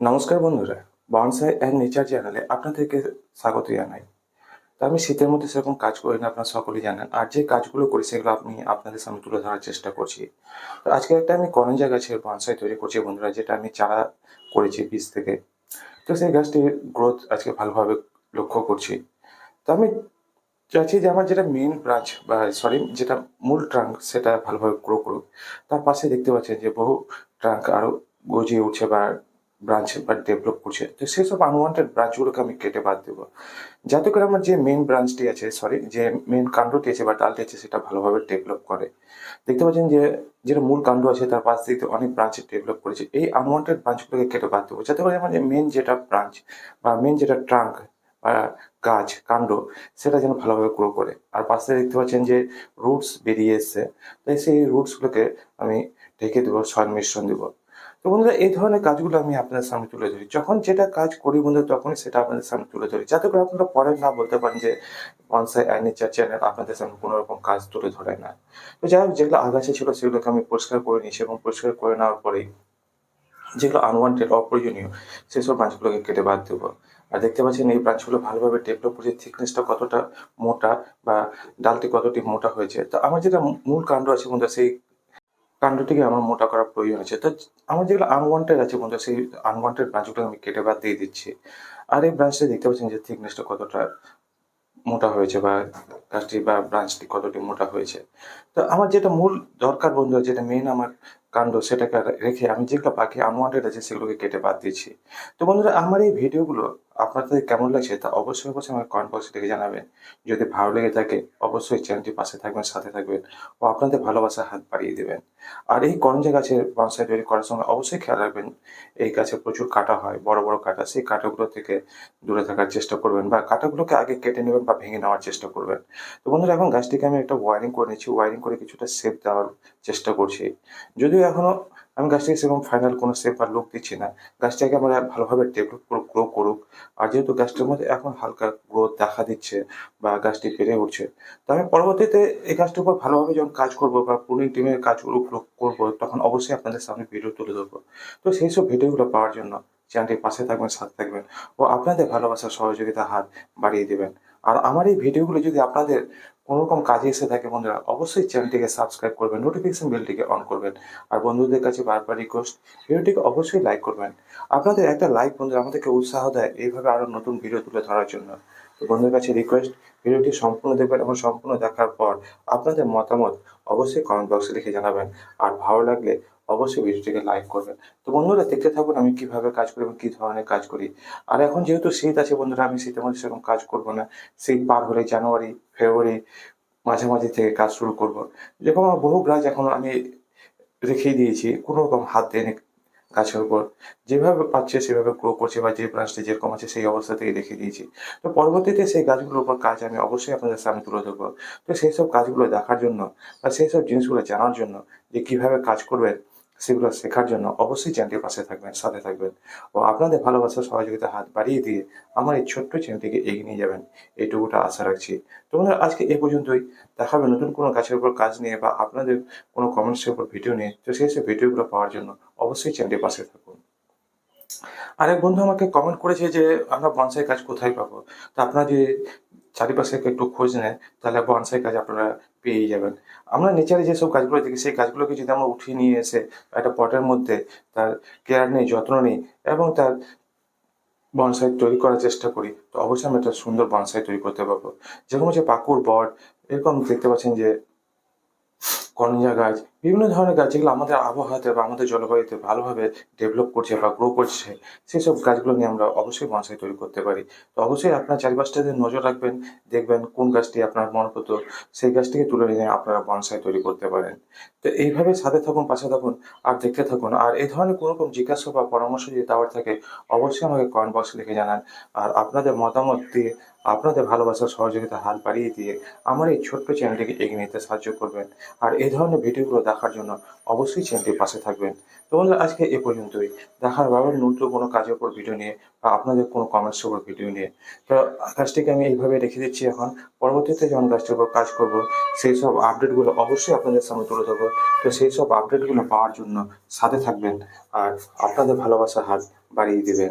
নমস্কার বন্ধুরা bonsai and nature চ্যানেলে আপনাদেরকে স্বাগত জানাই। তো আমি শীতের মধ্যে সেরকম কাজ করি না, আপনারা সকলেই জানেন। আর যে কাজগুলো করি সেগুলো আমি আপনাদের সামনে তুলে ধরার চেষ্টা করছি। তো আজকে একটা আমি করঞ্জা গাছের বনসাই তৈরি করছি বন্ধুরা, যেটা আমি চারা করেছি বীজ থেকে। তো সেই গাছটির গ্রোথ আজকে ভালোভাবে লক্ষ্য করছি। তো আমি চাইছি যে আমার যেটা মেন ব্রাঞ্চ বা সরি যেটা মূল ট্রাঙ্ক সেটা ভালোভাবে গ্রো করুক। তার পাশে দেখতে পাচ্ছেন যে বহু ট্রাঙ্ক আরও গজিয়ে উঠছে বা ব্রাঞ্চ বা ডেভেলপ করছে। তো সেসব আনওয়ান্টেড ব্রাঞ্চগুলোকে আমি কেটে বাদ দেবো। যাতে করে আমার যে মেন ব্রাঞ্চটি আছে সরি যে মেন কাণ্ডটি আছে বা ডালটি আছে, সেটা ভালোভাবে ডেভেলপ করে। দেখতে পাচ্ছেন যে, যেটা মূল কাণ্ড আছে, তার পাশ দিকে অনেক ব্রাঞ্চ ডেভেলপ করেছে। এই আনওয়ান্টেড ব্রাঞ্চগুলোকে কেটে বাদ দেবো। যাতে করে আমার যে মেন যেটা ব্রাঞ্চ বা মেন যেটা ট্রাঙ্ক বা গাছ, কাণ্ড, সেটা যেন ভালোভাবে গ্রো করে। আর পাশে দেখতে পাচ্ছেন যে রুটস বেরিয়ে এসছে। তাই সেই রুটসগুলোকে আমি ঢেকে দেবো সয়েল মিশ্রণ দেবো। তো বন্ধুরা, এই ধরনের কাজগুলো আমি আপনাদের সামনে তুলে ধরি। যখন যেটা কাজ করি বন্ধু তখনই সেটা আপনাদের সামনে তুলে ধরি। যাতে করে আপনারা পরে না বলতে পারেন যে বনসাই আইনেচার চ্যানেল আপনাদের সামনে কোনো রকম কাজ তুলে ধরে না। তো যাই হোক, যেগুলো আগাছা ছিল সেগুলোকে আমি পরিষ্কার করে নিয়েছি এবং পরিষ্কার করে নেওয়ার পরেই যেগুলো আনওয়ান্টেড অপ্রয়োজনীয়, সেসব ব্রাঞ্চগুলোকে কেটে বাদ দেবো। আর দেখতে পাচ্ছেন এই ব্রাঞ্চগুলো ভালোভাবে ডেভেলপ করছে। থিকনেসটা কতটা মোটা বা ডালটি কতটি মোটা হয়েছে। তো আমার যেটা মূল কাণ্ড আছে বন্ধু সেই কাণ্ডটিকে আমার মোটা করার প্রয়োজন আছে। তো আমার যেগুলো আনওয়ান্টেড আছে বন্ধু, সেই আনওয়ান্টেড ব্রাঞ্চগুলো আমি কেটে বাদ দিয়ে দিচ্ছি। আর এই ব্রাঞ্চটা দেখতে পাচ্ছেন যে থিকনেসটা কতটা মোটা হয়েছে বা গাছটি বা ব্রাঞ্চটি কতটি মোটা হয়েছে। তো আমার যেটা মূল দরকার বন্ধু, যেটা মেন আমার কাণ্ড, সেটাকে রেখে আমি যেগুলো বাকি আনওয়ান্টেড আছে সেগুলোকে কেটে বাদ দিচ্ছি। তো বন্ধুরা, আমার এই ভিডিওগুলো আপনাদের কেমন লাগছে তা অবশ্যই অবশ্যই আমাকে কমেন্ট বক্সে লিখে জানাবেন। যদি ভালো লেগে থাকে, অবশ্যই চ্যানেলটি পাশে থাকবেন, সাথে থাকবেন ও আপনাদের ভালোবাসার হাত বাড়িয়ে দেবেন। আর এই করঞ্জা গাছের বনসাই তৈরি করার সময় অবশ্যই খেয়াল রাখবেন, এই গাছে প্রচুর কাটা হয়, বড় বড় কাটা, সেই কাটাগুলো থেকে দূরে থাকার চেষ্টা করবেন বা কাটাগুলোকে আগে কেটে নেবেন বা ভেঙে নেওয়ার চেষ্টা করবেন। তো বন্ধুরা, এখন গাছটিকে আমি একটা ওয়ারিং করে নিচ্ছি। ওয়ারিং করে কিছুটা শেপ দেওয়ার চেষ্টা করছি। যদিও এখনও আমি গাছটিকে সেরকম ফাইনাল কোনো শেপ বা লুক দিচ্ছি না। গাছটাকে আমরা ভালোভাবে ডেভেলপ করুক গ্রো করুক। আর যেহেতু গাছটার মধ্যে এখন হালকা গ্রোথ দেখা দিচ্ছে বা গাছটি বেড়ে উঠছে, তো আমি পরবর্তীতে এই গাছটার উপর ভালোভাবে যখন কাজ করব বা পুলিং টিমের কাজগুলো করব, তখন অবশ্যই আপনাদের সামনে ভিডিও তুলে ধরবো। তো সেই সব ভিডিওগুলো পাওয়ার জন্য চ্যানেলটির পাশে থাকবেন, সাথে থাকবেন ও আপনাদের ভালোবাসা সহযোগিতা হাত বাড়িয়ে দেবেন। আর আমার এই ভিডিওগুলো যদি আপনাদের কোনো রকম কাজে এসে থাকে বন্ধুরা, অবশ্যই চ্যানেলটিকে সাবস্ক্রাইব করবেন নোটিফিকেশন বেলটিকে অন করবেন। আর বন্ধুদের কাছে বারবার রিকোয়েস্ট ভিডিওটিকে অবশ্যই লাইক করবেন। আপনাদের একটা লাইক বন্ধুরা আমাদেরকে উৎসাহ দেয় এইভাবে আরও নতুন ভিডিও তুলে ধরার জন্য। তো বন্ধুদের কাছে রিকোয়েস্ট ভিডিওটি সম্পূর্ণ দেখবেন এবং সম্পূর্ণ দেখার পর আপনাদের মতামত অবশ্যই কমেন্ট বক্সে লিখে জানাবেন। আর ভালো লাগলে অবশ্যই ভিডিওটিকে লাইক করবেন। তো বন্ধুরা, দেখতে থাকুন আমি কীভাবে কাজ করি এবং কী ধরনের কাজ করি। আর এখন যেহেতু শীত আছে বন্ধুরা, আমি শীতের মধ্যে সেরকম কাজ করব না। শীত পার হলে জানুয়ারি, ফেব্রুয়ারি মাঝামাঝি থেকে কাজ শুরু করব। যেরকম আমার বহু গাছ এখন আমি রেখেই দিয়েছি, কোনো রকম হাত দিয়ে গাছের উপর যেভাবে পাচ্ছে সেভাবে গ্রো করছে বা যে ব্রাঞ্চটি যেরকম আছে সেই অবস্থা থেকে রেখে দিয়েছি। তো পরবর্তীতে সেই গাছগুলোর উপর কাজ আমি অবশ্যই আপনাদের সামনে তুলে ধরবো। তো সেই সব কাজগুলো দেখার জন্য বা সেই সব জিনিসগুলো জানার জন্য যে কীভাবে কাজ করবেন সেগুলো শেখার জন্য অবশ্যই চ্যানেলটির পাশে থাকবেন, সাথে থাকবেন ও আপনাদের ভালোবাসা সহযোগিতা হাত বাড়িয়ে দিয়ে আমার এই ছোট্ট চ্যানেলটিকে এগিয়ে নিয়ে যাবেন। এইটুকুটা আশা রাখছি। তো বন্ধুরা, আজকে এই পর্যন্তই। দেখাবে নতুন কোনো গাছের উপর কাজ নিয়ে বা আপনাদের কোনো কমেন্টসের উপর ভিডিও নিয়ে। তো সেই সব ভিডিওগুলো পাওয়ার জন্য অবশ্যই চ্যানেলটির পাশে থাকুন। আরেক বন্ধু আমাকে কমেন্ট করেছে যে, আমরা বনসাই কাজ কোথায় পাবো? তা আপনারা যদি চারিপাশে একটু খোঁজ নেন, তাহলে বনসাই কাজ আপনারা পেয়ে যাবেন। আমরা নেচারে যেসব কাজগুলো দেখি, সেই কাজগুলোকে যদি আমরা উঠিয়ে নিয়ে এসে একটা পটের মধ্যে তার কেয়ার নেই, যত্ন নিই এবং তার বনসাই তৈরি করার চেষ্টা করি, তো অবশ্যই আমরা একটা সুন্দর বনসাই তৈরি করতে পারব। যেরকম হচ্ছে পাকুর বট, এরকম দেখতে পাচ্ছেন যে, কনজা গাছ বিভিন্ন ধরনের গাছ যেগুলো আমাদের আবহাওয়াতে বা আমাদের জলবায়ুতে ভালোভাবে ডেভেলপ করছে বা গ্রো করছে সেই সব গাছগুলো নিয়ে আমরা অবশ্যই বনসাই তৈরি করতে পারি। তো অবশ্যই আপনার চারিপাশটাতে নজর রাখবেন, দেখবেন কোন গাছটি আপনার মনোপত, সেই গাছটিকে তুলে নিয়ে আপনারা বনসাই তৈরি করতে পারেন। তো এইভাবে সাথে থাকুন, পাশে থাকুন আর দেখতে থাকুন। আর এই ধরনের কোনো রকম জিজ্ঞাসা বা পরামর্শ যদি দেওয়ার থাকে, অবশ্যই আমাকে কমেন্ট বক্সে লিখে জানান। আর আপনাদের মতামত দিয়ে, আপনাদের ভালোবাসার সহযোগিতা হাত বাড়িয়ে দিয়ে আমার এই ছোট্ট চ্যানেলটিকে এগিয়ে নিতে সাহায্য করবেন। আর এই ধরনের ভিডিওগুলো দেখার জন্য অবশ্যই চ্যানেলটির পাশে থাকবেন। তো বন্ধুরা, আজকে এ পর্যন্তই। দেখার আবার নতুন কোনো কাজের উপর ভিডিও নিয়ে বা আপনাদের কোনো কমেন্টসের উপর ভিডিও নিয়ে। তো কাজটিকে আমি এইভাবে রেখে দিচ্ছি এখন। পরবর্তীতে যখন কাজটির উপর কাজ করব, সেই সব আপডেটগুলো অবশ্যই আপনাদের সামনে তুলে ধরবো। তো সেই সব আপডেটগুলো পাওয়ার জন্য সাথে থাকবেন আর আপনাদের ভালোবাসার হাত বাড়িয়ে দিবেন।